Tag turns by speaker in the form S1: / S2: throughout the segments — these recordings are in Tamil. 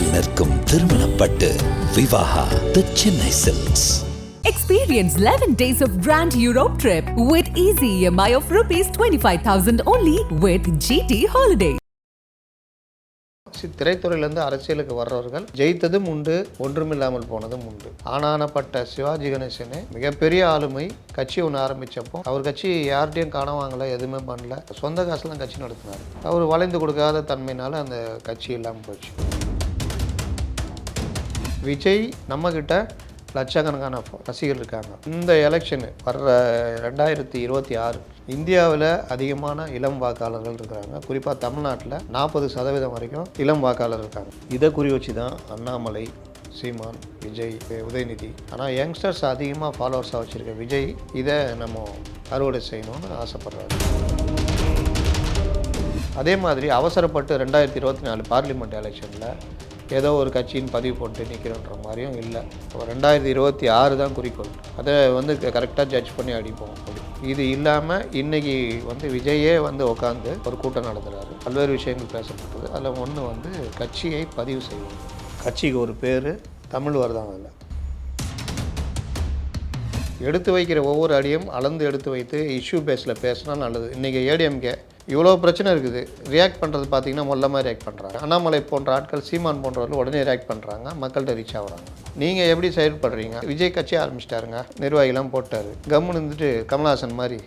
S1: அருகில் நிற்கும் திருமணப்பட்டு Vivaha the Chennai Silks
S2: Experience 11 days of Grand Europe trip with easy EMI of rupees 25,000 only with GT Holiday.
S3: திரைத்துறையிலேருந்து அரசியலுக்கு வர்றவர்கள் ஜெயித்ததும் உண்டு ஒன்றுமில்லாமல் போனதும் உண்டு. ஆனானப்பட்ட சிவாஜி கணேசனே மிகப்பெரிய ஆளுமை கட்சி ஒன்று ஆரம்பித்தப்போ அவர் கட்சி யார்கிட்டையும் காண வாங்கல எதுவுமே பண்ணல. சொந்த காசுல தான் கட்சி நடத்தினார். அவர் வளைந்து கொடுக்காத தன்மையினால அந்த கட்சி இல்லாமல் போச்சு. விஜய் நம்மக்கிட்ட லட்சக்கணக்கான ஃப- ரசிகர்கள் இருக்காங்க. இந்த எலெக்ஷனு வர்ற ரெண்டாயிரத்தி இருபத்தி ஆறு இந்தியாவில் அதிகமான இளம் வாக்காளர்கள் இருக்கிறாங்க. குறிப்பாக தமிழ்நாட்டில் நாற்பது சதவீதம் வரைக்கும் இளம் வாக்காளர் இருக்காங்க. இதை குறி வச்சு தான் அண்ணாமலை சீமான் விஜய் உதயநிதி ஆனால் யங்ஸ்டர்ஸ் அதிகமாக ஃபாலோவர்ஸாக வச்சுருக்க விஜய் இதை நம்ம அறுவடை செய்யணும்னு ஆசைப்பட்றாரு. அதே மாதிரி அவசரப்பட்டு ரெண்டாயிரத்தி இருபத்தி நாலு பார்லிமெண்ட் எலெக்ஷனில் ஏதோ ஒரு கட்சியின் பதிவு போட்டு நிற்கிறோன்ற மாதிரியும் இல்லை. இப்போ ரெண்டாயிரத்தி இருபத்தி ஆறு தான் குறிக்கோள். அதை வந்து கரெக்டாக ஜட்ஜ் பண்ணி அடிப்போம். அப்படி இது இல்லாமல் இன்றைக்கி வந்து விஜயே வந்து உட்காந்து ஒரு கூட்டம் நடத்துகிறாரு பல்வேறு விஷயங்கள் பேசப்பட்டது. அதில் ஒன்று வந்து கட்சியை பதிவு செய்வோம். கட்சிக்கு ஒரு பேர் தமிழ் வருதாங்க அதில் எடுத்து வைக்கிற ஒவ்வொரு அடியும் அளந்து எடுத்து வைத்து இஷ்யூ பேஸில் பேசினா நல்லது. இன்றைக்கி ஏடிஎம்கே இவ்வளோ பிரச்சனை இருக்குது. ரியாக்ட் பண்ணுறது பார்த்தீங்கன்னா மொல்லமாக ரியாக்ட் பண்ணுறாங்க அண்ணாமலை போன்ற ஆட்கள் சீமான் போன்றவர்கள் உடனே ரியாக்ட் பண்ணுறாங்க மக்கள்கிட்ட ரீச் ஆகுறாங்க. நீங்கள் எப்படி செயல்படுறீங்க? விஜய் கட்சி ஆரம்பிச்சிட்டாருங்க. நிர்வாகிலாம் போட்டார். கம்முன்னு இருந்துட்டு கமல்ஹாசன் மாதிரி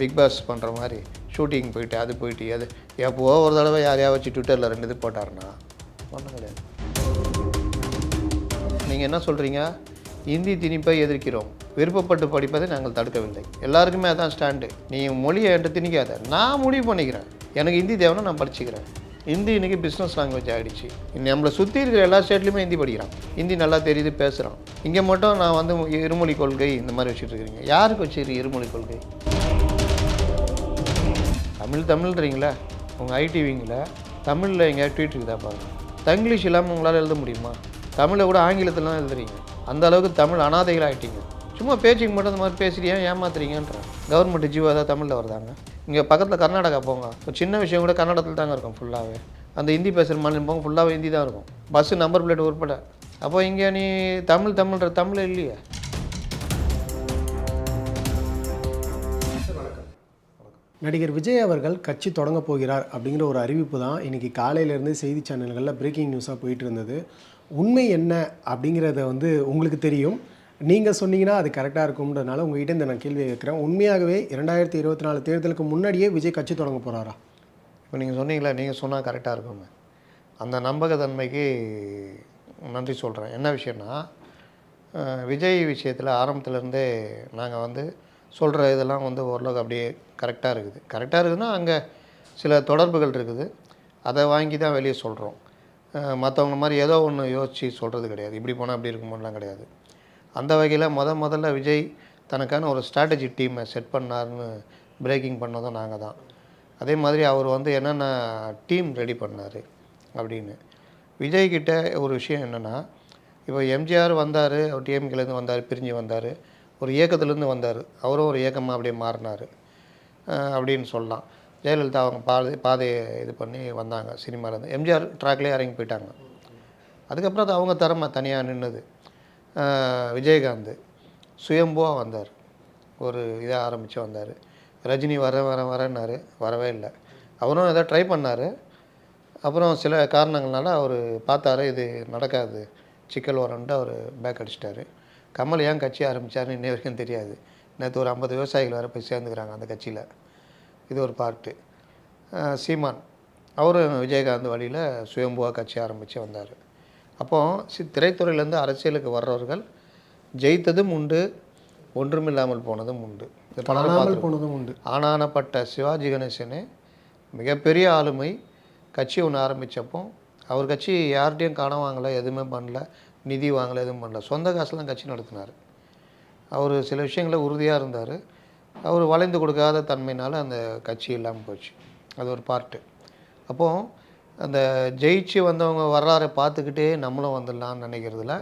S3: பிக் பாஸ் பண்ணுற மாதிரி ஷூட்டிங் போயிட்டு அது போயிட்டு அது. எப்போ ஒரு தடவை யாரையா வச்சு ட்விட்டரில் ரெண்டு இது போட்டாருன்னா ஒன்றும் கிடையாது. நீங்கள் என்ன சொல்கிறீங்க இந்தி திணிப்பை எதிர்க்கிறோம். விருப்பப்பட்டு படிப்பதை நாங்கள் தடுக்கவில்லை. எல்லாருக்குமே அதான் ஸ்டாண்டு. நீ மொழியை என்கிட்ட திணிக்காத. நான் முடிவு பண்ணிக்கிறேன். எனக்கு ஹிந்தி தேவைன்னா நான் படிச்சுக்கிறேன். ஹிந்தி இன்றைக்கி பிஸ்னஸ் லாங்குவேஜ் ஆகிடுச்சு நம்மளை சுற்றி இருக்கிற எல்லா ஸ்டேட்லையுமே ஹிந்தி படிக்கிறான். ஹிந்தி நல்லா தெரியுது பேசுகிறான் இங்கே மட்டும் நான் வந்து இருமொழி கொள்கை இந்த மாதிரி வச்சுட்டு இருக்கிறீங்க. யாருக்கு வச்சுருக்கீங்க இருமொழி கொள்கை? தமிழ் தமிழ்ன்றீங்களா உங்கள் ஐடிவிங்கில் தமிழில் எங்கேயாவது ட்வீட் இருக்குதா பாருங்கள் தங்கிலீஷ் இல்லாமல் உங்களால் எழுத முடியுமா? தமிழை கூட ஆங்கிலத்திலாம் எழுதுறீங்க. அந்த அளவுக்கு தமிழ் அனாதைகள் ஆகிட்டீங்க சும்மா பேச்சுக்கு மட்டும் இந்த மாதிரி பேசுகிறீங்க ஏமாத்துறீங்கன்ற. கவர்மெண்ட் ஜீவோ ஏதாவது தமிழில் வருதாங்க. இங்கே பக்கத்தில் கர்நாடகா போங்க. ஒரு சின்ன விஷயம் கூட கர்நாடகத்தில் தாங்க இருக்கும் ஃபுல்லாகவே அந்த ஹிந்தி பேசுகிற மாநிலம் போங்க ஃபுல்லாகவே ஹிந்தி தான் இருக்கும். பஸ்ஸு நம்பர் பிளேட் உட்பட அப்போ இங்கே நீ தமிழ் தமிழ்ன்ற தமிழ் இல்லையே.
S4: நடிகர் விஜய் அவர்கள் கட்சி தொடங்க போகிறார் அப்படிங்கிற ஒரு அறிவிப்பு தான் இன்றைக்கி காலையிலேருந்து செய்தி சேனல்களில் பிரேக்கிங் நியூஸாக போயிட்டு இருந்தது. உண்மை என்ன அப்படிங்கிறத வந்து உங்களுக்கு தெரியும். நீங்கள் சொன்னீங்கன்னா அது கரெக்டாக இருக்கும்ன்றதுனால உங்ககிட்ட இந்த நான் கேள்வியை கேட்குறேன். உண்மையாகவே இரண்டாயிரத்தி இருபத்தி நாலு தேர்தலுக்கு முன்னாடியே விஜய் கட்சி தொடங்க போகிறாரா
S3: இப்போ நீங்கள் சொன்னீங்களே நீங்கள் சொன்னால் கரெக்டாக இருக்குங்க அந்த நம்பகத்தன்மைக்கு நன்றி சொல்கிறேன் என்ன விஷயம்னா விஜய் விஷயத்தில் ஆரம்பத்துலேருந்தே நாங்கள் வந்து சொல்கிற இதெல்லாம் வந்து ஓரளவுக்கு அப்படியே கரெக்டாக இருக்குது. கரெக்டாக இருக்குதுன்னா அங்கே சில தொடர்புகள் இருக்குது. அதை வாங்கி தான் வெளியே சொல்கிறோம் மற்றவங்க மாதிரி ஏதோ ஒன்று யோசித்து சொல்கிறது கிடையாது. இப்படி போனால் அப்படி இருக்குமோலாம் கிடையாது. அந்த வகையில் முத முதல்ல விஜய் தனக்கான ஒரு ஸ்ட்ராட்டஜி டீமை செட் பண்ணார்னு பிரேக்கிங் பண்ணதும் நாங்கள் தான். அதே மாதிரி அவர் வந்து என்னென்ன டீம் ரெடி பண்ணார் அப்படின்னு. விஜய்கிட்ட ஒரு விஷயம் என்னென்னா இப்போ எம்ஜிஆர் வந்தார் அவர் டிஎம்கேலேருந்து வந்தார் பிரிஞ்சு வந்தார் ஒரு இயக்கத்துலேருந்து வந்தார். அவரும் ஒரு இயக்கமாக அப்படியே மாறினார். அப்படின்னு சொல்லலாம். ஜெயலலிதா அவங்க பாதை பாதையை இது பண்ணி வந்தாங்க சினிமாவிலேருந்து எம்ஜிஆர் ட்ராக்லேயே இறங்கி போயிட்டாங்க. அதுக்கப்புறம் அது அவங்க திறமை தனியாக நின்றுது விஜயகாந்த் சுயம்புவாக வந்தார். ஒரு இதாக ஆரம்பித்து வந்தார். ரஜினி வர வர வரன்னாரு. வரவே இல்லை. அவரும் எதாவது ட்ரை பண்ணார். அப்புறம் சில காரணங்களால அவர் பார்த்தாரு இது நடக்காது. சிக்கல் வரன்ட்டு அவர் பேக் அடிச்சிட்டாரு. கமல் ஏன் கட்சி ஆரம்பித்தாருன்னு இன்னை வரைக்கும் தெரியாது. நேற்று ஒரு ஐம்பது விவசாயிகள் வேறு போய் சேர்ந்துக்கிறாங்க அந்த கட்சியில். இது ஒரு பார்ட்டு சீமான். அவரும் விஜயகாந்த் வழியில் சுயம்புவாக கட்சி ஆரம்பித்து வந்தார். அப்போது சி திரைத்துறையிலேருந்து அரசியலுக்கு வர்றவர்கள் ஜெயித்ததும் உண்டு ஒன்றுமில்லாமல் போனதும் உண்டு.
S4: போனதும் உண்டு.
S3: ஆனானப்பட்ட சிவாஜி கணேசனே மிகப்பெரிய ஆளுமை கட்சி ஒன்று ஆரம்பித்தப்போ அவர் கட்சி யார்கிட்டையும் காண வாங்கலை எதுவுமே பண்ணல நிதி வாங்கலை எதுவும் பண்ணல. சொந்த காசுலாம் கட்சி நடத்தினார். அவர் சில விஷயங்களில் உறுதியாக இருந்தார். அவர் வளைந்து கொடுக்காத தன்மையினால் அந்த கட்சி இல்லாமல் போச்சு. அது ஒரு பார்ட்டு அப்போது அந்த ஜெயிச்சு வந்தவங்க வரலாறை பார்த்துக்கிட்டே நம்மளும் வந்துடலாம்னு நினைக்கிறதுல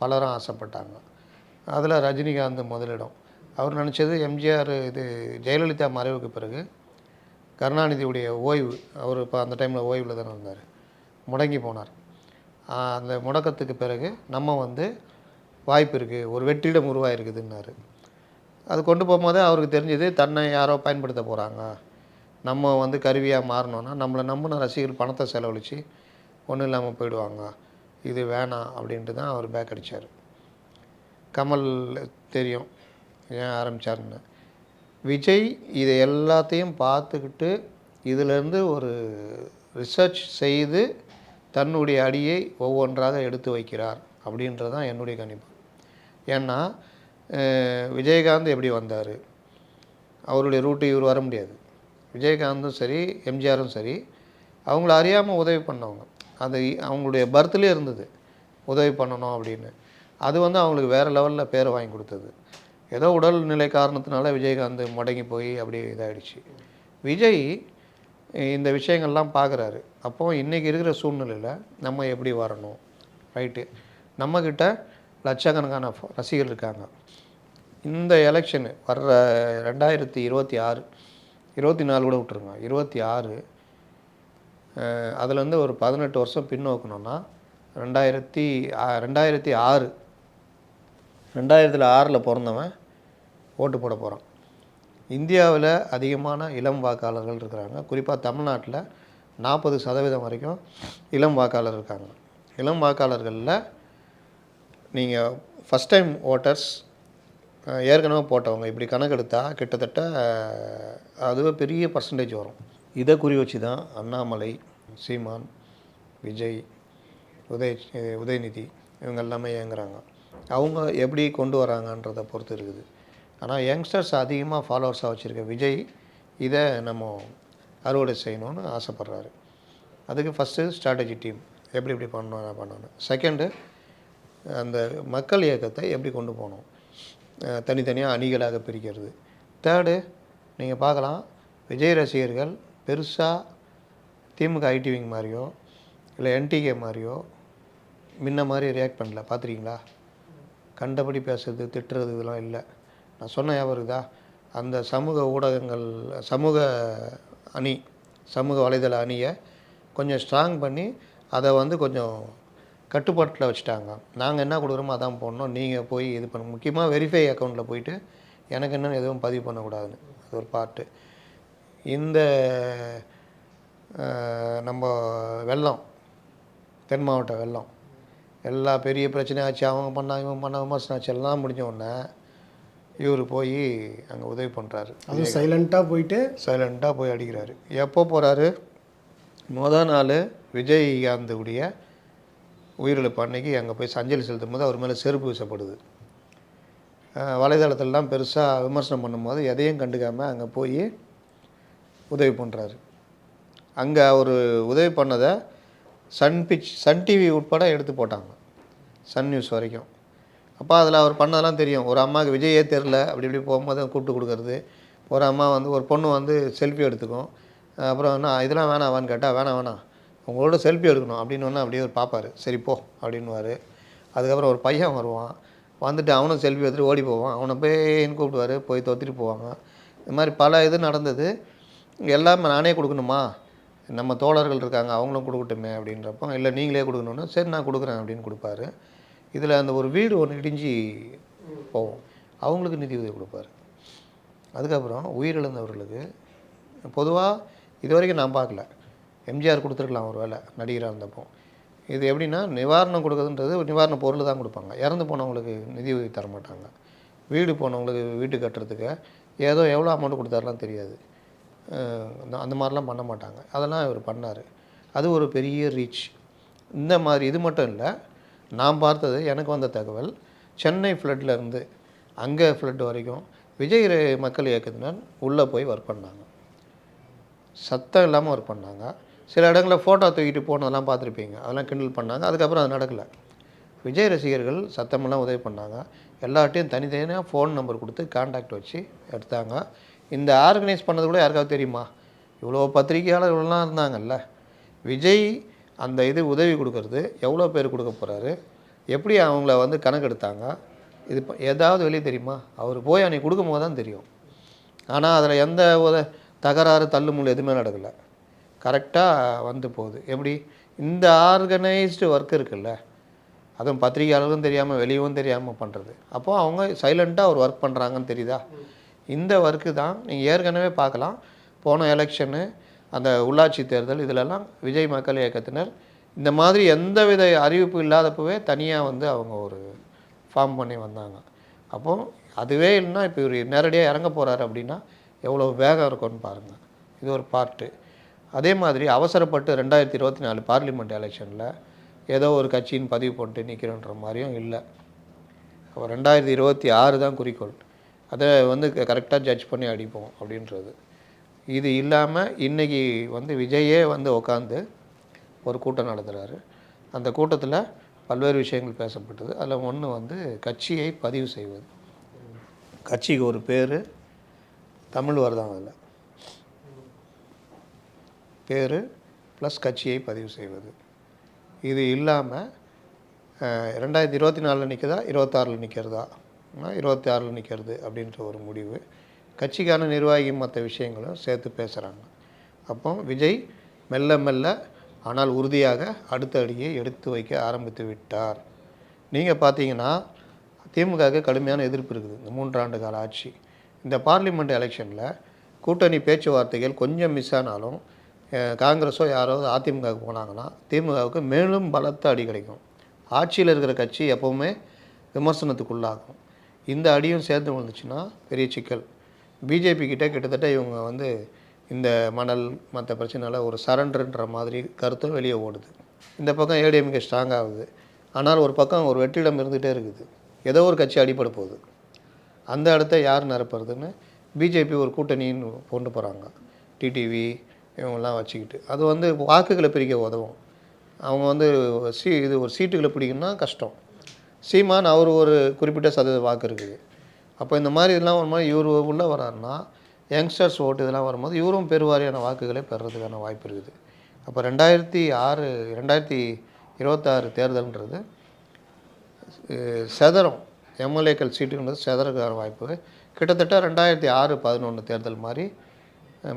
S3: பலரும் ஆசைப்பட்டாங்க. அதில் ரஜினிகாந்த் முதலிடம். அவர் நினச்சது எம்ஜிஆர் இது ஜெயலலிதா மறைவுக்கு பிறகு கருணாநிதியுடைய ஓய்வு. அவர் இப்போ அந்த டைமில் ஓய்வில் தானே இருந்தார். முடங்கி போனார். அந்த முடக்கத்துக்கு பிறகு நம்ம வந்து வாய்ப்பு இருக்குது ஒரு வெற்றிடம் உருவாயிருக்குதுன்னாரு. அது கொண்டு போகும்போது அவருக்கு தெரிஞ்சது தன்னை யாரோ பயன்படுத்த போகிறாங்க நம்ம வந்து கருவியாக மாறணும்னா நம்மளை நம்பின ரசிகர்கள் பணத்தை செலவழித்து ஒன்றும் இல்லாமல் போயிடுவாங்க. இது வேணாம் அப்படின்ட்டு தான் அவர் பேக் அடித்தார் கமல் தெரியும் ஏன் ஆரம்பித்தார்னு விஜய் இதை எல்லாத்தையும் பார்த்துக்கிட்டு இதிலேருந்து ஒரு ரிசர்ச் செய்து தன்னுடைய அடியை ஒவ்வொன்றாக எடுத்து வைக்கிறார் அப்படின்றது தான் என்னுடைய கணிப்பு. ஏன்னா விஜயகாந்த் எப்படி வந்தார்? அவருடைய ரூட்டு இவர் வர முடியாது. விஜயகாந்தும் சரி எம்ஜிஆரும் சரி அவங்கள அறியாமல் உதவி பண்ணவங்க. அது அவங்களுடைய பர்த்லேயே இருந்தது. உதவி பண்ணணும் அப்படின்னு. அது வந்து அவங்களுக்கு வேறு லெவலில் பேரை வாங்கி கொடுத்தது. ஏதோ உடல்நிலை காரணத்தினால விஜயகாந்த் முடங்கி போய் அப்படியே இதாகிடுச்சு விஜய் இந்த விஷயங்கள்லாம் பார்க்குறாரு அப்போது இன்றைக்கி இருக்கிற சூழ்நிலையில் நம்ம எப்படி வரணும்? ரைட்டு நம்மக்கிட்ட லட்சக்கணக்கான ரசிகர்கள் இருக்காங்க. இந்த எலெக்ஷனு வர்ற ரெண்டாயிரத்தி இருபத்தி ஆறு இருபத்தி நாலு கூட விட்டுருங்க. இருபத்தி ஆறு அதுலேருந்து ஒரு பதினெட்டு வருஷம் பின்னோக்கணும்னா ரெண்டாயிரத்தி ரெண்டாயிரத்தி ஆறு ரெண்டாயிரத்தில் ஆறில் பிறந்தவன் ஓட்டு போட போகிறான் இந்தியாவில் அதிகமான இளம் வாக்காளர்கள் இருக்கிறாங்க. குறிப்பாக தமிழ்நாட்டில் நாற்பது சதவீதம் வரைக்கும் இளம் வாக்காளர் இருக்காங்க. இளம் வாக்காளர்களில் நீங்கள் ஃபஸ்ட் டைம் ஓட்டர்ஸ் ஏற்கனவே போட்டவங்க இப்படி கணக்கெடுத்தால் கிட்டத்தட்ட அதுவே பெரிய பர்சன்டேஜ் வரும். இதை குறி வச்சு தான் அண்ணாமலை சீமான் விஜய் உதய் உதயநிதி இவங்க எல்லாமே இயங்குறாங்க. அவங்க எப்படி கொண்டு வராங்கன்றதை பொறுத்து இருக்குது. ஆனால் யங்ஸ்டர்ஸ் அதிகமாக ஃபாலோவர்ஸாக வச்சுருக்க விஜய் இதை நம்ம அறுவடை செய்யணும்னு ஆசைப்பட்றாரு. அதுக்கு ஃபஸ்ட்டு ஸ்ட்ராட்டஜி டீம் எப்படி எப்படி பண்ணணும் பண்ணணும் செகண்டு அந்த மக்கள் இயக்கத்தை எப்படி கொண்டு போகணும்? தனித்தனியாக அணிகளாக பிரிக்கிறது. தேர்டு நீங்கள் பார்க்கலாம் விஜய் ரசிகர்கள் பெருசாக திமுக ஐடி விங் மாதிரியோ இல்லை என்டிகே மாதிரியோ முன்ன மாதிரி ரியாக்ட் பண்ணல. பார்த்துருக்கீங்களா? கண்டபடி பேசுறது திட்டுறது இதெல்லாம் இல்லை. நான் சொன்ன ஞாபகம் அந்த சமூக ஊடகங்கள் சமூக அணி சமூக வலைதள அணியை கொஞ்சம் ஸ்ட்ராங் பண்ணி அதை வந்து கொஞ்சம் கட்டுப்பாட்டில் வச்சுட்டாங்க. நாங்கள் என்ன கொடுக்குறோமோ அதான் போடணும். நீங்கள் போய் இது பண்ண முக்கியமாக வெரிஃபை அக்கௌண்ட்டில் போயிட்டு எனக்கு என்னென்னு எதுவும் பதிவு பண்ணக்கூடாதுன்னு. அது ஒரு பார்ட்டு இந்த நம்ம வெள்ளம் தென் மாவட்ட வெள்ளம் எல்லா பெரிய பிரச்சனையும் ஆச்சு. அவங்க பண்ணா இவன் பண்ண விமர்சனம் ஆச்சு. எல்லாம் முடிஞ்ச உடனே இவர் போய் அங்கே உதவி பண்ணுறாரு
S4: அதுவும் சைலண்ட்டாக போயிட்டு
S3: சைலண்ட்டாக போய் அடிக்கிறாரு. எப்போ போகிறாரு மொதல் நாள் விஜயகாந்துடைய உயிரிழப்பு அன்னைக்கு அங்கே போய் சஞ்சலி செலுத்தும் போது அவர் மேலே செருப்பு வீசப்படுது. வலைதளத்திலலாம் பெருசாக விமர்சனம் பண்ணும்போது எதையும் கண்டுக்காமல் அங்கே போய் உதவி பண்ணுறாரு அங்கே அவர் உதவி பண்ணதை சன் பிச் சன் டிவி உட்பட எடுத்து போட்டாங்க. சன் நியூஸ் வரைக்கும். அப்போ அதில் அவர் பண்ணதெல்லாம் தெரியும். ஒரு அம்மாவுக்கு விஜயே தெரில அப்படி இப்படி போகும்போது கூப்பிட்டு கொடுக்கறது. ஒரு அம்மா வந்து ஒரு பொண்ணு வந்து செல்ஃபி எடுத்துக்கும். அப்புறம் என்ன இதெல்லாம் வேணாவான்னு கேட்டால் வேணாம் வேணாம். உங்களோட செல்ஃபி எடுக்கணும் அப்படின்னு ஒன்று அப்படியே ஒரு பார்ப்பார். சரி போ அப்படின்னுவார். அதுக்கப்புறம் ஒரு பையன் வருவான். வந்துட்டு அவனும் செல்ஃபி எடுத்துட்டு ஓடி போவான். அவனை போய் கூப்பிடுவார். போய் தொத்திட்டு போவாங்க. இது மாதிரி பல இது நடந்தது. எல்லாமே நானே கொடுக்கணுமா? நம்ம தோழர்கள் இருக்காங்க அவங்களும் கொடுக்கட்டுமே அப்படின்றப்போ இல்லை நீங்களே கொடுக்கணுன்னா சரி நான் கொடுக்குறேன் அப்படின்னு கொடுப்பாரு. இதில் அந்த ஒரு வீடு ஒன்று இடிஞ்சு போவோம் அவங்களுக்கு நிதி உதவி கொடுப்பாரு. அதுக்கப்புறம் உயிரிழந்தவர்களுக்கு பொதுவாக இது வரைக்கும் நான் பார்க்கல. எம்ஜிஆர் கொடுத்துருக்கலாம் ஒரு வேலை நடிகராக இருந்தப்போ. இது எப்படின்னா நிவாரணம் கொடுக்குறதுன்றது ஒரு நிவாரண பொருள் தான் கொடுப்பாங்க. இறந்து போனவங்களுக்கு நிதி உதவி தர மாட்டாங்க. வீடு போனவங்களுக்கு வீடு கட்டுறதுக்கு ஏதோ எவ்வளோ அமௌண்ட் கொடுத்தாருலாம் தெரியாது. அந்த- மாதிரிலாம் பண்ண மாட்டாங்க. அதெல்லாம் இவர் பண்ணார். அது ஒரு பெரிய ரீச் இந்த மாதிரி இது மட்டும் இல்லை நான் பார்த்தது எனக்கு வந்த தகவல் சென்னை ஃப்ளட்டில் இருந்து அங்கே ஃப்ளட் வரைக்கும் விஜய் மக்கள் இயக்கத்தினர் உள்ளே போய் ஒர்க் பண்ணாங்க. சத்தம் இல்லாமல் ஒர்க் பண்ணாங்க. சில இடங்களில் ஃபோட்டோ தூக்கிட்டு போனதெல்லாம் பார்த்துருப்பீங்க. அதெல்லாம் கிண்டல் பண்ணாங்க. அதுக்கப்புறம் அது நடக்கலை. விஜய் ரசிகர்கள் சத்தமெல்லாம் உதவி பண்ணாங்க. எல்லார்ட்டையும் தனித்தனியாக ஃபோன் நம்பர் கொடுத்து காண்டாக்ட் வச்சு எடுத்தாங்க. இந்த ஆர்கனைஸ் பண்ணது கூட யாருக்காவது தெரியுமா? இவ்வளோ பத்திரிகையாளர்கள்லாம் இருந்தாங்கல்ல. விஜய் அந்த இது உதவி கொடுக்கறது எவ்வளோ பேர் கொடுக்க போகிறாரு எப்படி அவங்கள வந்து கணக்கெடுத்தாங்க? இது ஏதாவது வெளியே தெரியுமா? அவர் போய் அன்னைக்கு கொடுக்கும்போது தான் தெரியும். ஆனால் அதில் எந்த ஒரு தகராறு தள்ளுமுள் எதுவுமே நடக்கலை. கரெக்டாக வந்து போகுது. எப்படி? இந்த ஆர்கனைஸ்டு ஒர்க் இருக்குல்ல அதுவும் பத்திரிகையாளர்களும் தெரியாமல் வெளியவும் தெரியாமல் பண்ணுறது அப்போது அவங்க சைலண்ட்டாக ஒரு ஒர்க் பண்ணுறாங்கன்னு தெரியுதா? இந்த ஒர்க்கு தான் நீங்கள் ஏற்கனவே பார்க்கலாம். போன எலெக்ஷனு அந்த உள்ளாட்சி தேர்தல் இதிலெல்லாம் விஜய் மக்கள் இயக்கத்தினர் இந்த மாதிரி எந்த வித அறிவிப்பு இல்லாதப்பவே தனியாக வந்து அவங்க ஒரு ஃபார்ம் பண்ணி வந்தாங்க. அப்போ அதுவே இல்லைன்னா இப்போ இவர் நேரடியாக இறங்க போகிறாரு அப்படின்னா எவ்வளோ வேகம் இருக்கும்னு பாருங்கள் இது ஒரு பார்ட்டு அதே மாதிரி அவசரப்பட்டு ரெண்டாயிரத்தி இருபத்தி நாலு பார்லிமெண்ட் எலெக்ஷனில் ஏதோ ஒரு கட்சியின் பதிவு போட்டு நிற்கிறோன்ற மாதிரியும் இல்லை. அப்போ ரெண்டாயிரத்தி இருபத்தி ஆறு தான் குறிக்கோள். அதை வந்து கரெக்டாக ஜட்ஜ் பண்ணி அடிப்போம் அப்படின்றது. இது இல்லாமல் இன்றைக்கி வந்து விஜயே வந்து உட்காந்து ஒரு கூட்டம் நடத்துகிறாரு அந்த கூட்டத்தில் பல்வேறு விஷயங்கள் பேசப்பட்டது. அதில் ஒன்று வந்து கட்சியை பதிவு செய்வது. கட்சிக்கு ஒரு பேர் தமிழ் வருதான் அதில். பேர் ப்ளஸ் கட்சியை பதிவு செய்வது. இது இல்லாமல் ரெண்டாயிரத்தி இருபத்தி நாலில் நிற்கிறதா இருபத்தாறில் நிற்கிறதா இருபத்தி ஆறில் நிற்கிறது அப்படின்ற ஒரு முடிவு. கட்சிக்கான நிர்வாகி மற்ற விஷயங்களும் சேர்த்து பேசுகிறாங்க அப்போ விஜய் மெல்ல மெல்ல ஆனால் உறுதியாக அடுத்த அடியை எடுத்து வைக்க ஆரம்பித்து விட்டார். நீங்கள் பார்த்தீங்கன்னா திமுகவுக்கு கடுமையான எதிர்ப்பு இருக்குது. இந்த மூன்றாண்டு கால ஆட்சி. இந்த பார்லிமெண்ட் எலெக்ஷனில் கூட்டணி பேச்சுவார்த்தைகள் கொஞ்சம் மிஸ் ஆனாலும் காங்கிரஸோ யாராவது அதிமுகவுக்கு போனாங்கன்னா திமுகவுக்கு மேலும் பலத்த அடி கிடைக்கும். ஆட்சியில் இருக்கிற கட்சி எப்போவுமே விமர்சனத்துக்குள்ளாகும். இந்த அடியும் சேர்ந்து விழுந்துச்சுன்னா பெரிய சிக்கல். பிஜேபி கிட்டே கிட்டத்தட்ட இவங்க வந்து இந்த மணல் மற்ற பிரச்சனையில் ஒரு சரண்டர்ன்ற மாதிரி கருத்தும் வெளியே ஓடுது. இந்த பக்கம் ஏடிஎம்கே ஸ்ட்ராங் ஆகுது. ஆனால் ஒரு பக்கம் ஒரு வெற்றிடம் இருந்துகிட்டே இருக்குது. ஏதோ ஒரு கட்சி அடிபட போகுது. அந்த இடத்த யார் நிரப்புறதுன்னு பிஜேபி ஒரு கூட்டணின்னு கொண்டு போகிறாங்க டிடிவி இவங்கெல்லாம் வச்சுக்கிட்டு. அது வந்து வாக்குகளை பிரிக்க உதவும். அவங்க வந்து சீ இது ஒரு சீட்டுகளை பிடிக்கணும்னா கஷ்டம். சீமான் அவர் ஒரு குறிப்பிட்ட சதவீத வாக்கு இருக்குது. அப்போ இந்த மாதிரி இதெல்லாம் ஒரு மாதிரி இவர் உள்ளே வராருன்னா யங்ஸ்டர்ஸ் ஓட்டு இதெல்லாம் வரும்போது இவரும் பெருவாரியான வாக்குகளை பெறுறதுக்கான வாய்ப்பு இருக்குது. அப்போ ரெண்டாயிரத்தி ஆறு ரெண்டாயிரத்தி இருபத்தாறு தேர்தல்ன்றது செதறும் எம்எல்ஏக்கள் சீட்டுன்றது செதறக்கான வாய்ப்பு. கிட்டத்தட்ட ரெண்டாயிரத்தி ஆறு பதினொன்று தேர்தல் மாதிரி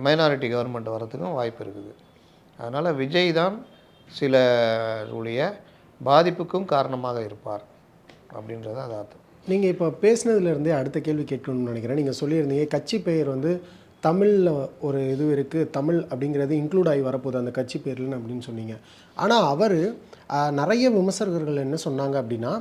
S3: மைனாரிட்டி கவர்மெண்ட் வரத்துக்கும் வாய்ப்பு இருக்குது. அதனால் விஜய் தான் சில உடைய பாதிப்புக்கும் காரணமாக இருப்பார் அப்படின்றது அது அர்த்தம்.
S4: நீங்கள் இப்போ பேசினதுலேருந்தே அடுத்த கேள்வி கேட்கணும்னு நினைக்கிறேன். நீங்கள் சொல்லியிருந்தீங்க கட்சி பெயர் வந்து தமிழில் ஒரு இது இருக்குது தமிழ் அப்படிங்கிறது இன்க்ளூட் ஆகி வரப்போகுது அந்த கட்சி பேர்லன்னு அப்படின்னு சொன்னீங்க. ஆனால் அவர் நிறைய விமர்சகர்கள் என்ன சொன்னாங்க அப்படின்னா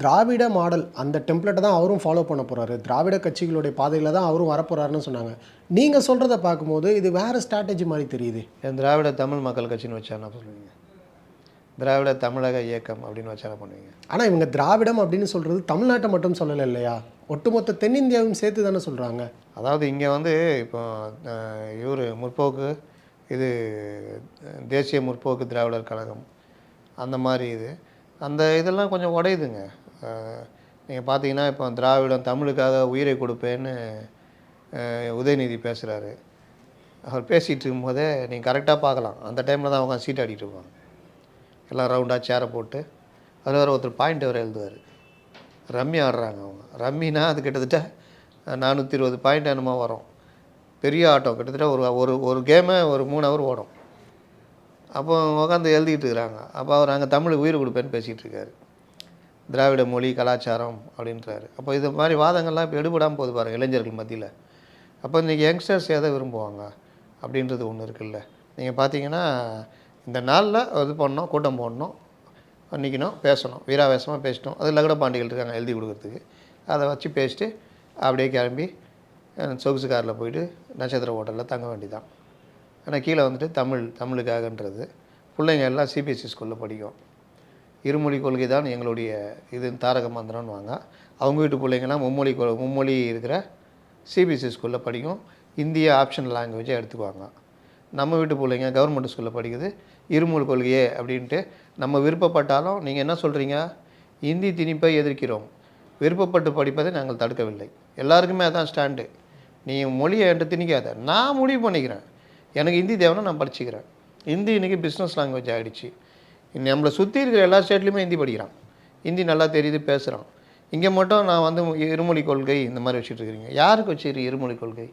S4: திராவிட மாடல் அந்த டெம்ப்ளேட்டை தான் அவரும் ஃபாலோ பண்ண போகிறாரு திராவிட கட்சிகளுடைய பாதையில் தான் அவரும் வரப்போகிறாருன்னு சொன்னாங்க. நீங்கள் சொல்கிறத பார்க்கும்போது இது வேறு ஸ்ட்ராட்டஜி மாதிரி தெரியுது.
S3: என் திராவிட தமிழ் மக்கள் கட்சின்னு வச்சா என்ன சொல்லுவீங்க திராவிட தமிழக இயக்கம் அப்படின்னு வச்சா என்ன பண்ணுவீங்க?
S4: ஆனால் இவங்க திராவிடம் அப்படின்னு சொல்கிறது தமிழ்நாட்டை மட்டும் சொல்லலை இல்லையா? ஒட்டுமொத்த தென்னிந்தியாவையும் சேர்த்து தானே சொல்கிறாங்க
S3: அதாவது இங்கே வந்து இப்போ இவர் முற்போக்கு இது தேசிய முற்போக்கு திராவிடர் கழகம் அந்த மாதிரி இது. அந்த இதெல்லாம் கொஞ்சம் உடையுதுங்க. நீங்கள் பார்த்தீங்கன்னா இப்போ திராவிடம் தமிழுக்காக உயிரை கொடுப்பேன்னு உதயநிதி பேசுகிறாரு அவர் பேசிகிட்டு இருக்கும்போதே நீங்கள் கரெக்டாக பார்க்கலாம். அந்த டைமில் தான் அவங்க சீட் ஆடிட்டு இருப்பாங்க. எல்லாம் ரவுண்டாக சேரை போட்டு அதில் வேறு ஒருத்தர் பாயிண்ட் வேறு எழுதுவார். ரம்மி ஆடுறாங்க அவங்க. ரம்மினா அது கிட்டத்தட்ட நானூற்றி இருபது பாயிண்ட் என்னமோ வரும். பெரிய ஆட்டம். கிட்டத்தட்ட ஒரு ஒரு ஒரு கேமை ஒரு மூணு ஹவர் ஓடும். அப்போ உட்காந்து எழுதிக்கிட்டு இருக்கிறாங்க. அப்போ அவர் அங்கே தமிழுக்கு உயிர் கொடுப்பேன்னு பேசிகிட்டு இருக்காரு. திராவிட மொழி கலாச்சாரம் அப்படின்றாரு. அப்போ இது மாதிரி வாதங்கள்லாம் இப்போ எடுபடாமல் போகுது பாருங்கள் இளைஞர்கள் மத்தியில். அப்போ இன்றைக்கி யங்ஸ்டர்ஸ் எதை விரும்புவாங்க அப்படின்றது ஒன்று இருக்குல்ல. நீங்கள் பார்த்தீங்கன்னா இந்த நாளில் இது பண்ணோம் கூட்டம் போடணும் நிற்கணும் பேசணும். வீராவேசமாக பேசிட்டோம். அது லகட பாண்டிகள் இருக்காங்க எழுதி கொடுக்குறதுக்கு. அதை வச்சு பேசிட்டு அப்படியே கிளம்பி சொகுசு காரில் போயிட்டு நட்சத்திர ஹோட்டலில் தங்க வேண்டிதான் ஆனால் கீழே வந்துட்டு தமிழ் தமிழுக்காகன்றது. பிள்ளைங்க எல்லாம் சிபிஎஸ்சி ஸ்கூலில் படிக்கும். இருமொழி கொள்கை தான் எங்களுடைய இது தாரக மந்திரம்னு வாங்க. அவங்க வீட்டு பிள்ளைங்கலாம் மும்மொழி கொ- மும்மொழி இருக்கிற சிபிஎஸ்சி ஸ்கூலில் படிக்கும். இந்திய ஆப்ஷன் லாங்குவேஜை எடுத்துக்குவாங்க. நம்ம வீட்டு பிள்ளைங்க கவர்மெண்ட் ஸ்கூலில் படிக்குது. இருமொழி கொள்கையே அப்படின்ட்டு நம்ம விருப்பப்பட்டாலும் நீங்கள் என்ன சொல்கிறீங்க இந்தி திணிப்பை எதிர்க்கிறோம். விருப்பப்பட்டு படிப்பதை நாங்கள் தடுக்கவில்லை. எல்லாருக்குமே அதான் ஸ்டாண்டு நீ மொழியை என்கிட்ட திணிக்காத. நான் முடிவு பண்ணிக்கிறேன். எனக்கு ஹிந்தி தேவைன்னா நான் படிச்சுக்கிறேன். ஹிந்தி இன்றைக்கி பிஸ்னஸ் லாங்குவேஜ் ஆகிடுச்சு நம்மளை சுற்றி இருக்கிற எல்லா ஸ்டேட்லேயுமே ஹிந்தி படிக்கிறான். ஹிந்தி நல்லா தெரியுது பேசுகிறான் இங்கே மட்டும் நான் வந்து இருமொழி கொள்கை இந்த மாதிரி வச்சுட்டு இருக்கிறீங்க. யாருக்கு வச்சுரு இருமொழி கொள்கை?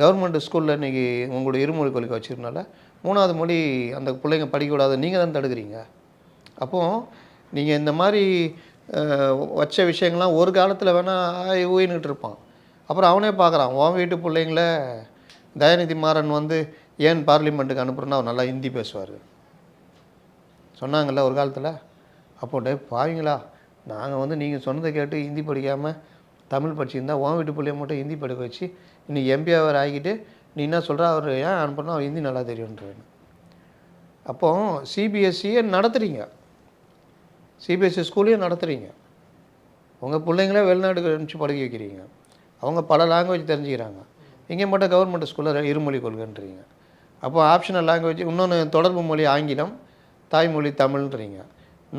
S3: கவர்மெண்ட் ஸ்கூலில் இன்றைக்கி உங்களுடைய இருமொழி கொள்கை வச்சிருந்தனால மூணாவது மொழி அந்த பிள்ளைங்க படிக்கக்கூடாது நீங்கள் தான் தடுக்கிறீங்க. அப்போது நீங்கள் இந்த மாதிரி வச்ச விஷயங்கள்லாம் ஒரு காலத்தில் வேணால் ஊயின்னுட்டு இருப்பான். அப்புறம் அவனே பார்க்குறான் உன் வீட்டு பிள்ளைங்கள தயாநிதி மாறன் வந்து ஏன் பார்லிமெண்ட்டுக்கு அனுப்புறேன்னா அவர் நல்லா ஹிந்தி பேசுவார். சொன்னாங்கல்ல ஒரு காலத்தில்? அப்போ டே பாவீங்களா நாங்கள் வந்து நீங்கள் சொன்னதை கேட்டு ஹிந்தி படிக்காமல் தமிழ் படிச்சிருந்தா உன் வீட்டு பிள்ளைய மட்டும் ஹிந்தி படிக்க வச்சு இன்னும் எம்பி அவர் ஆகிட்டு நீ என்ன சொல்கிற அவர் ஏன் அனுப்புனா அவர் ஹிந்தி நல்லா தெரியுன்றேன் அப்போ சிபிஎஸ்சியை நடத்துகிறீங்க சிபிஎஸ்சி ஸ்கூலையும் நடத்துகிறீங்க உங்கள் பிள்ளைங்களே வெளிநாட்டுக்கு அனுப்பிச்சு படிக்க வைக்கிறீங்க. அவங்க பல லாங்குவேஜ் தெரிஞ்சுக்கிறாங்க. இங்கே மட்டும் கவர்மெண்ட் ஸ்கூலில் இருமொழி கொள்கைன்றீங்க. அப்போ ஆப்ஷனல் லாங்குவேஜ் இன்னொன்று தொடர்பு மொழி ஆங்கிலம். தாய்மொழி தமிழ்ன்றீங்க.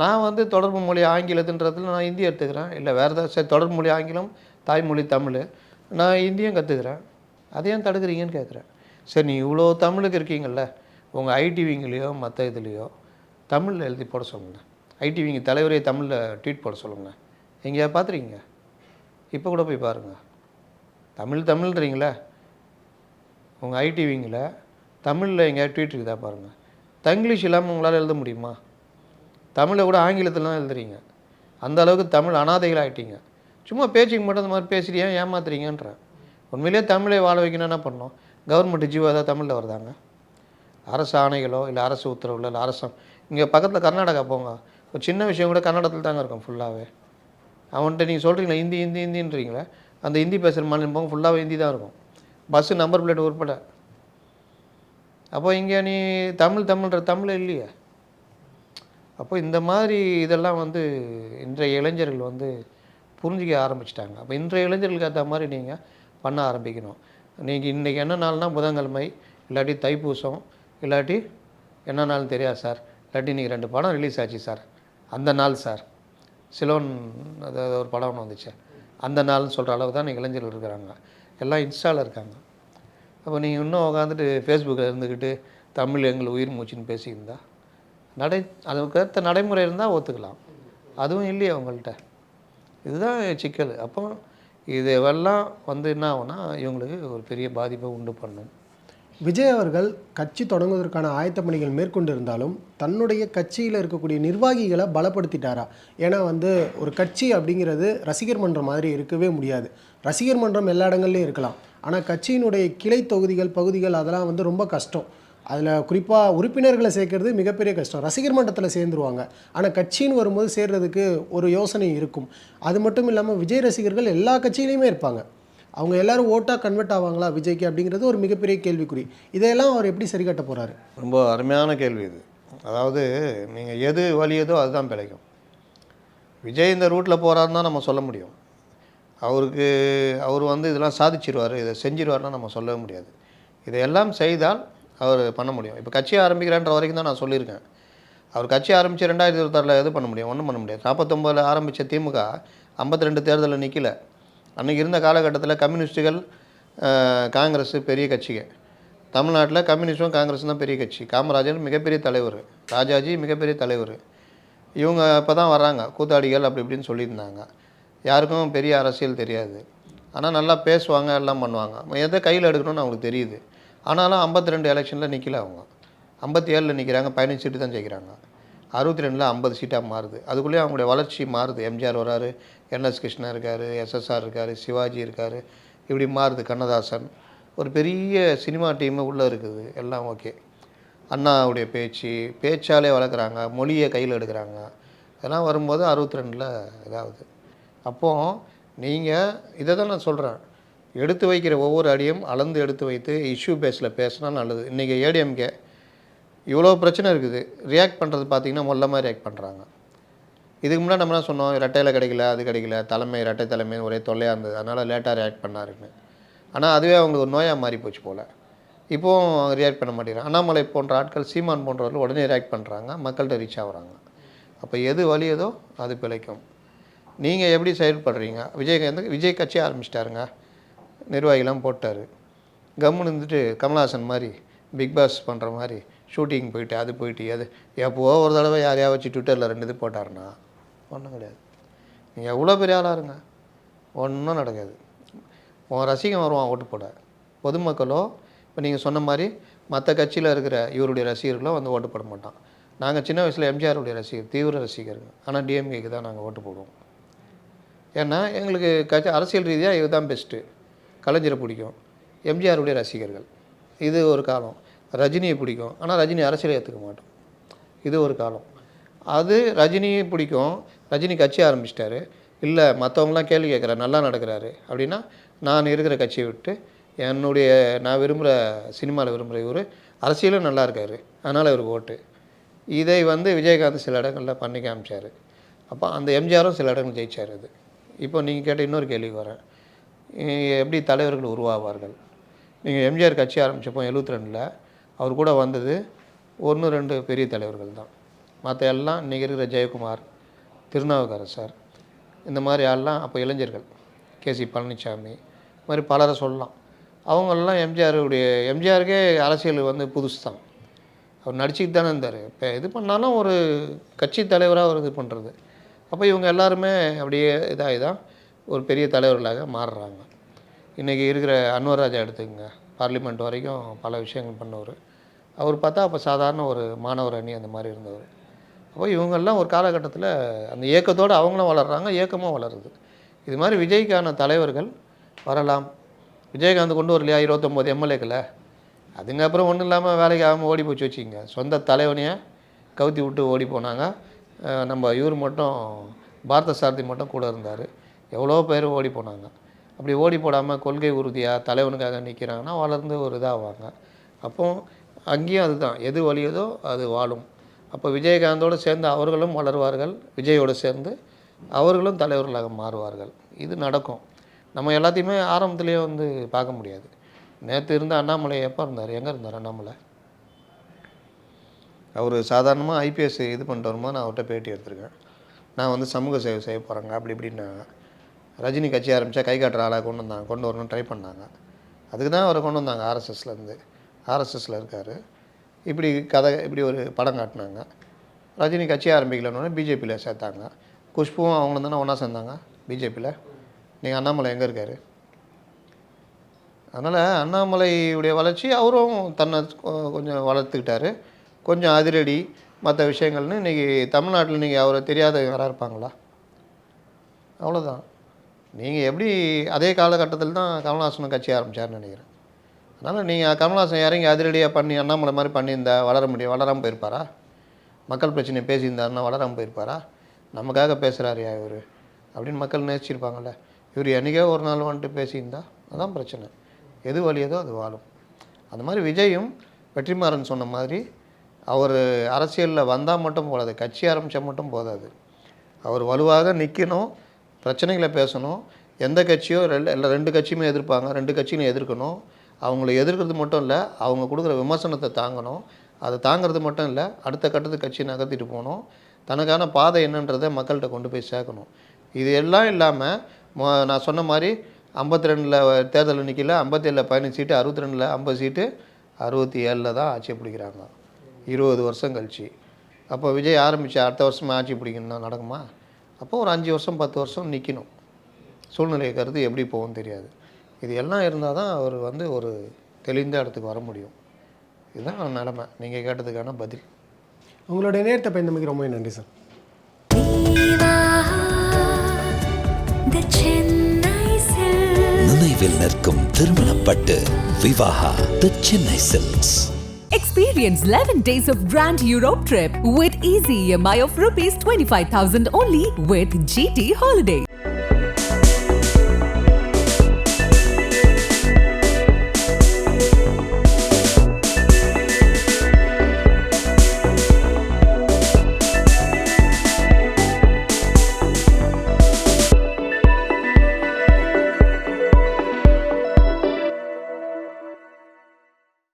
S3: நான் வந்து தொடர்பு மொழி ஆங்கிலத்துன்றதுல நான் ஹிந்தி எடுத்துக்கிறேன். இல்லை வேறு ஏதாவது சரி தொடர்பு மொழி ஆங்கிலம் தாய்மொழி தமிழ் நான் ஹிந்தியும் கற்றுக்கிறேன் அதையும் தடுக்கிறீங்கன்னு கேட்குறேன் சரி நீ இவ்வளோ தமிழுக்கு இருக்கீங்கள்ல உங்கள் ஐடிவிங்களையோ மற்ற இதுலேயோ தமிழில் எழுதி போட சொல்லுங்கள் ஐடிவிங்க தலைவரே தமிழில் ட்வீட் போட சொல்லுங்கள் எங்கேயா பார்த்துருக்கீங்க இப்போ கூட போய் பாருங்கள் தமிழ் தமிழ்ன்றீங்களே உங்கள் ஐடிவிங்கில் தமிழில் எங்கேயா ட்வீட் இருக்குதா பாருங்கள் தங்கிலீஷ் இல்லாமல் உங்களால் எழுத முடியுமா? தமிழை கூட ஆங்கிலத்தில் தான் எழுதுறீங்க. அந்த அளவுக்கு தமிழ் அனாதைகள் ஆகிட்டீங்க சும்மா பேச்சுக்கு மட்டும் இந்த மாதிரி பேசுகிறியா ஏமாத்துறீங்கன்றேன் உண்மையிலேயே தமிழை வாழ வைக்கணும் என்ன பண்ணணும்? கவர்மெண்ட் ஜீவோ ஏதாவது தமிழில் வருதாங்க? அரசு ஆணைகளோ இல்லை அரசு உத்தரவுகளோ இல்லை அரசம் இங்கே பக்கத்தில் கர்நாடகா போங்க. ஒரு சின்ன விஷயம் கூட கன்னடத்தில் தாங்க இருக்கும் ஃபுல்லாகவே அவன்கிட்ட நீங்கள் சொல்கிறீங்களா ஹிந்தி ஹிந்தி ஹிந்தின்றீங்களே? அந்த ஹிந்தி பேசுகிற மாநிலம் போங்க ஃபுல்லாகவே ஹிந்தி தான் இருக்கும். பஸ்ஸு நம்பர் பிளேட் உட்பட அப்போ இங்கே நீ தமிழ் தமிழ்ன்ற தமிழ் இல்லையே. அப்போ இந்த மாதிரி இதெல்லாம் வந்து இன்றைய இளைஞர்கள் வந்து புரிஞ்சிக்க ஆரம்பிச்சிட்டாங்க. அப்போ இன்றைய இளைஞர்களுக்கு ஏற்ற மாதிரி நீங்கள் பண்ண ஆரம்பிக்கணும். நீங்கள் இன்றைக்கி என்ன நாள்னா புதன்கிழமை இல்லாட்டி தைப்பூசம் இல்லாட்டி என்ன நாள் தெரியாது சார். இல்லாட்டி இன்றைக்கி ரெண்டு படம் ரிலீஸ் ஆச்சு சார். அந்த நாள் சார். சிலோன் அது ஒரு படம் ஒன்று வந்துச்சு. அந்த நாள்னு சொல்கிற அளவுக்கு தான் இளைஞர்கள் இருக்கிறாங்க. எல்லாம் இன்ஸ்டாவில் இருக்காங்க. அப்போ நீங்கள் இன்னும் உட்காந்துட்டு ஃபேஸ்புக்கில் இருந்துக்கிட்டு தமிழ் எங்களை உயிர் மூச்சுன்னு பேசியிருந்தா நடை அதுக்கேற்ற நடைமுறை இருந்தால் ஒத்துக்கலாம். அதுவும் இல்லையே அவங்கள்ட்ட இதுதான் சிக்கல். அப்போ இதெல்லாம் வந்து என்ன ஆகுனா இவங்களுக்கு ஒரு பெரிய பாதிப்பை உண்டு பண்ணும்.
S4: விஜய் அவர்கள் கட்சி தொடங்குவதற்கான ஆயத்த பணிகள் மேற்கொண்டிருந்தாலும் தன்னுடைய கட்சியில் இருக்கக்கூடிய நிர்வாகிகளை பலப்படுத்திட்டாரா? ஏன்னா வந்து ஒரு கட்சி அப்படிங்கிறது ரசிகர் மன்றம் மாதிரி இருக்கவே முடியாது. ரசிகர் மன்றம் எல்லா இடங்கள்லையும் இருக்கலாம். ஆனால் கட்சியினுடைய கிளை தொகுதிகள் பகுதிகள் அதெல்லாம் வந்து ரொம்ப கஷ்டம். அதில் குறிப்பாக உறுப்பினர்களை சேர்க்கறது மிகப்பெரிய கஷ்டம். ரசிகர் மன்றத்தில் சேர்ந்துருவாங்க. ஆனால் கட்சின்னு வரும்போது சேர்றதுக்கு ஒரு யோசனை இருக்கும். அது மட்டும் இல்லாமல் விஜய் ரசிகர்கள் எல்லா கட்சியிலையுமே இருப்பாங்க. அவங்க எல்லாரும் ஓட்டாக கன்வெர்ட் ஆவாங்களா விஜய்க்கு அப்படிங்கிறது ஒரு மிகப்பெரிய கேள்விக்குறி. இதையெல்லாம் அவர் எப்படி சரி கட்ட போகிறாரு
S3: ரொம்ப அருமையான கேள்வி இது. அதாவது நீங்கள் எது வலியதோ அதுதான் பிழைக்கும். விஜய் இந்த ரூட்டில் போகிறாருன்னு தான் நம்ம சொல்ல முடியும். அவருக்கு அவர் வந்து இதெல்லாம் சாதிச்சிருவார் இதை செஞ்சிருவார்னா நம்ம சொல்லவே முடியாது. இதையெல்லாம் செய்தால் அவர் பண்ண முடியும். இப்போ கட்சி ஆரம்பிக்கிறேன்ற வரைக்கும் தான் நான் சொல்லியிருக்கேன். அவர் கட்சி ஆரம்பித்து ரெண்டாயிரத்தி இருபத்தாறில் எது பண்ண முடியும்? ஒன்றும் பண்ண முடியாது. நாற்பத்தொம்பதில் ஆரம்பித்த திமுக ஐம்பத்தி ரெண்டு தேர்தலில் நிற்கல அன்றைக்கி இருந்த காலகட்டத்தில் கம்யூனிஸ்ட்டுகள் காங்கிரஸ் பெரிய கட்சிகள் தமிழ்நாட்டில் கம்யூனிஸ்டும் காங்கிரஸும் தான் பெரிய கட்சி. காமராஜர் மிகப்பெரிய தலைவர். ராஜாஜி மிகப்பெரிய தலைவர். இவங்க இப்போ தான் வராங்க. கூத்தாடிகள் அப்படி இப்படின்னு சொல்லியிருந்தாங்க. யாருக்கும் பெரிய அரசியல் தெரியாது. ஆனால் நல்லா பேசுவாங்க எல்லாம் பண்ணுவாங்க. எதை கையில் எடுக்கணும்னு அவங்களுக்கு தெரியுது. ஆனாலும் ஐம்பத்தி ரெண்டு எலெக்ஷனில் நிற்கல அவங்க. ஐம்பத்தி ஏழில் நிற்கிறாங்க பதினஞ்சு சீட்டு தான் ஜெயிக்கிறாங்க. அறுபத்தி ரெண்டில் ஐம்பது சீட்டாக மாறுது. அதுக்குள்ளேயே அவங்களுடைய வளர்ச்சி மாறுது. எம்ஜிஆர் வராரு என்எஸ் கிருஷ்ணா இருக்கார் எஸ்எஸ்ஆர் இருக்கார் சிவாஜி இருக்கார். இப்படி மாறுது கண்ணதாசன். ஒரு பெரிய சினிமா டீமு உள்ளே இருக்குது. எல்லாம் ஓகே. அண்ணாவுடைய பேச்சு பேச்சாலே வளர்க்குறாங்க மொழியை கையில் எடுக்கிறாங்க. இதெல்லாம் வரும்போது அறுபத்தி ரெண்டில் இதாகுது அப்போது நீங்கள் இதை தான் நான் சொல்கிறேன் எடுத்து வைக்கிற ஒவ்வொரு அடியும் அளந்து எடுத்து வைத்து இஷ்யூ பேஸில் பேசினா நல்லது. இன்றைக்கி ஏடிஎம்கே இவ்வளோ பிரச்சனை இருக்குது. ரியாக்ட் பண்ணுறது பார்த்தீங்கன்னா மொல்லமாக ரியாக்ட் பண்ணுறாங்க இதுக்கு முன்னாடி நம்ம என்ன சொன்னோம்? ரெட்டையில் கிடைக்கல அது கிடைக்கல தலைமை ரெட்டை தலைமை ஒரே தொல்லையாக இருந்தது. அதனால் லேட்டாக ரியாக்ட் பண்ணாருன்னு. ஆனால் அதுவே அவங்களுக்கு ஒரு நோயாக மாறி போச்சு போல். இப்போவும் ரியாக்ட் பண்ண மாட்டேங்கிறாங்க. அண்ணாமலை போன்ற ஆட்கள் சீமான் போன்றவர்கள் உடனே ரியாக்ட் பண்ணுறாங்க மக்கள்கிட்ட ரீச் ஆகுறாங்க. அப்போ எது வலியதோ அது பிழைக்கும். நீங்கள் எப்படி செயல்படுறீங்க? விஜயகாந்த் விஜய் கட்சி ஆரம்பிச்சிட்டாருங்க. நிர்வாகிலாம் போட்டார். கம்முன்னு இருந்துட்டு கமல்ஹாசன் மாதிரி பிக் பாஸ் பண்ணுற மாதிரி ஷூட்டிங் போயிட்டு அது போயிட்டு அது. எப்போ ஒரு தடவை யாரையா வச்சு ட்விட்டரில் ரெண்டு இது போட்டாருன்னா ஒன்றும் கிடையாது. நீங்கள் எவ்வளோ பெரிய ஆளாக இருங்க. ஒன்றும் நடக்காது. உன் ரசிகன் வருவான் ஓட்டு போட. பொதுமக்களோ இப்போ நீங்கள் சொன்ன மாதிரி மற்ற கட்சியில் இருக்கிற இவருடைய ரசிகர்களும் வந்து ஓட்டு போட மாட்டான். நாங்கள் சின்ன வயசில் எம்ஜிஆருடைய ரசிகர் தீவிர ரசிகருங்க ஆனால் டிஎம்கேக்கு தான் நாங்கள் ஓட்டு போடுவோம். ஏன்னா எங்களுக்கு கட்சி அரசியல் ரீதியாக இதுதான் பெஸ்ட்டு கலைஞரை பிடிக்கும். எம்ஜிஆருடைய ரசிகர்கள். இது ஒரு காலம். ரஜினியை பிடிக்கும். ஆனால் ரஜினி அரசியலை ஏற்றுக்க மாட்டோம் இது ஒரு காலம். அது ரஜினியை பிடிக்கும். ரஜினி கட்சி ஆரம்பிச்சிட்டாரு. இல்லை மற்றவங்களாம் கேள்வி கேட்குறாரு. நல்லா நடக்கிறாரு. அப்படின்னா நான் இருக்கிற கட்சியை விட்டு என்னுடைய நான் விரும்புகிற சினிமாவில் விரும்புகிற இவர் அரசியலும் நல்லா இருக்காரு. அதனால் இவர் ஓட்டு. இதை வந்து விஜயகாந்த் சில இடங்களில் பண்ணி காமிச்சார். அப்போ அந்த எம்ஜிஆரும் சில இடங்கள் ஜெயிச்சார் அது. இப்போ நீங்கள் கேட்ட இன்னொரு கேள்விக்கு வரேன். எப்படி தலைவர்கள் உருவாவார்கள்? நீங்கள் எம்ஜிஆர் கட்சி ஆரம்பித்தப்போ எழுபத்தி ரெண்டில் அவர் கூட வந்தது ஒன்று ரெண்டு பெரிய தலைவர்கள் தான். மற்ற எல்லாம் இன்றைக்கி இருக்கிற ஜெயக்குமார் திருநாவுக்கரசர் இந்த மாதிரி ஆள்லாம் அப்போ இளைஞர்கள். கேசி பழனிசாமி இது மாதிரி பலரை சொல்லலாம். அவங்கெல்லாம் எம்ஜிஆருடைய எம்ஜிஆருக்கே அரசியல் வந்து புதுசு தான். அவர் நடிச்சுக்கிட்டு தானே இருந்தார். இப்போ இது பண்ணாலும் ஒரு கட்சி தலைவராக அவர் இது பண்ணுறது. அப்போ இவங்க எல்லாருமே அப்படியே இதாகி தான் ஒரு பெரிய தலைவர்களாக மாறுறாங்க. இன்றைக்கி இருக்கிற அன்வர் ராஜா எடுத்துக்கங்க. பார்லிமெண்ட் வரைக்கும் பல விஷயங்கள் பண்ணவர். அவர் பார்த்தா அப்போ சாதாரண ஒரு மாணவர் அணி அந்த மாதிரி இருந்தவர். அப்போ இவங்கெல்லாம் ஒரு காலகட்டத்தில் அந்த இயக்கத்தோடு அவங்களும் வளர்கிறாங்க இயக்கமும் வளருது. இது மாதிரி விஜய்க்கான தலைவர்கள் வரலாம். விஜயகாந்த் கொண்டு வரலையா? இருபத்தொம்போது எம்எல்ஏக்களை. அதுங்க அப்புறம் ஒன்றும் இல்லாமல் வேலைக்கு ஆகாமல் ஓடி போச்சு வச்சுங்க சொந்த தலைவனையே கவுத்தி விட்டு ஓடி போனாங்க. நம்ம இவர் மட்டும் பாரத சாரதி மட்டும் கூட இருந்தார். எவ்வளோ பேர் ஓடி போனாங்க. அப்படி ஓடி போடாமல் கொள்கை உறுதியாக தலைவனுக்காக நிற்கிறாங்கன்னா வளர்ந்து ஒரு இதாகுவாங்க அப்போ அங்கேயும் அதுதான். எது வழியதோ அது வாழும். அப்போ விஜயகாந்தோடு சேர்ந்து அவர்களும் வளருவார்கள். விஜயோடு சேர்ந்து அவர்களும் தலைவர்களாக மாறுவார்கள். இது நடக்கும். நம்ம எல்லாத்தையுமே ஆரம்பத்துலேயே வந்து பார்க்க முடியாது. நேற்று இருந்த அண்ணாமலை எப்போ இருந்தார்? எங்கே இருந்தார் அண்ணாமலை? அவர் சாதாரணமாக ஐபிஎஸ் இது பண்ணுறோமா நான் அவர்கிட்ட பேட்டி எடுத்திருக்கேன். நான் வந்து சமூக சேவை செய்ய போகிறேங்க அப்படி இப்படின்னாங்க. ரஜினி கட்சி ஆரம்பித்தா கை காட்டுற ஆளாக கொண்டு வந்தாங்க கொண்டு வரணும்னு ட்ரை பண்ணாங்க. அதுக்கு தான் அவரை கொண்டு வந்தாங்க ஆர்எஸ்எஸ்லேருந்து ஆர்எஸ்எஸில் இருக்கார். இப்படி கதை இப்படி ஒரு படம் காட்டினாங்க. ரஜினி கட்சி ஆரம்பிக்கலன்னு பிஜேபியில் சேர்த்தாங்க. குஷ்புவும் அவங்க தானே ஒன்றா சேர்ந்தாங்க பிஜேபியில் நீங்கள் அண்ணாமலை எங்கே இருக்கார்? அதனால் அண்ணாமலையுடைய வளர்ச்சி அவரும் தன்னை கொ- கொஞ்சம் வளர்த்துக்கிட்டாரு. கொஞ்சம் அதிரடி மற்ற விஷயங்கள்னு இன்றைக்கி தமிழ்நாட்டில் நீங்கள் அவரை தெரியாத யாராக இருப்பாங்களா? அவ்வளோதான் நீங்கள் எப்படி அதே காலகட்டத்தில் தான் கமல்ஹாசன் கட்சி ஆரம்பித்தார்னு நினைக்கிறேன். அதனால் நீங்கள் கமல்ஹாசன் இறங்கி அதிரடியாக பண்ணி அண்ணாமலை மாதிரி பண்ணியிருந்தா வளர முடியும் வளராமல் போயிருப்பாரா? மக்கள் பிரச்சனையை பேசியிருந்தாருன்னா வளராமல் போயிருப்பாரா? நமக்காக பேசுகிறாரியா இவர் அப்படின்னு மக்கள் நேசிச்சிருப்பாங்கல்ல. இவர் என்றைக்கே ஒரு நாள் வந்துட்டு பேசியிருந்தா அதான் பிரச்சனை. எது வழியதோ அது வாழும். அந்த மாதிரி விஜயும் வெற்றிமாறன் சொன்ன மாதிரி அவர் அரசியலில் வந்தால் மட்டும் போதாது கட்சி ஆரம்பித்தா மட்டும் போதாது. அவர் வலுவாக நிற்கணும் பிரச்சனைகளை பேசணும். எந்த கட்சியோ ரெண்டு ரெண்டு கட்சியுமே எதிர்ப்பாங்க. ரெண்டு கட்சியும் எதிர்க்கணும். அவங்கள எதிர்க்கிறது மட்டும் இல்லை அவங்க கொடுக்குற விமர்சனத்தை தாங்கணும். அதை தாங்கிறது மட்டும் இல்லை அடுத்த கட்டத்துக்கு கட்சியை நகர்த்திட்டு போகணும். தனக்கான பாதை என்னன்றதை மக்கள்கிட்ட கொண்டு போய் சேர்க்கணும். இது எல்லாம் இல்லாமல் நான் சொன்ன மாதிரி ஐம்பத்தி ரெண்டில் தேர்தல் நிற்கல ஐம்பத்தேழில் பதினஞ்சு சீட்டு அறுபத்தி ரெண்டில் ஐம்பது சீட்டு அறுபத்தி ஏழில் தான் ஆட்சி பிடிக்கிறாங்க. இருபது வருஷம் கழிச்சு. அப்போ விஜய் ஆரம்பித்து அடுத்த வருஷமே ஆட்சி பிடிக்கணும் நடக்குமா? அப்போ ஒரு அஞ்சு வருஷம் பத்து வருஷம் நிற்கணும் சூழ்நிலையை கருத்து எப்படி போகும்னு தெரியாது. இது எல்லாம் இருந்தால் தான் அவர் வந்து ஒரு தெளிந்த இடத்துக்கு வர முடியும். இதுதான் நிலமை. நீங்கள் கேட்டதுக்கான பதில்.
S4: உங்களுடைய நேரத்தை பயந்தமைக்கு ரொம்ப நன்றி சார்.
S1: நினைவில் நிற்கும் திருமணப்பட்டு Vivaha the Chennai Silks
S2: Experience 11 days of Grand Europe trip with easy EMI of rupees 25,000 only with GT Holidays.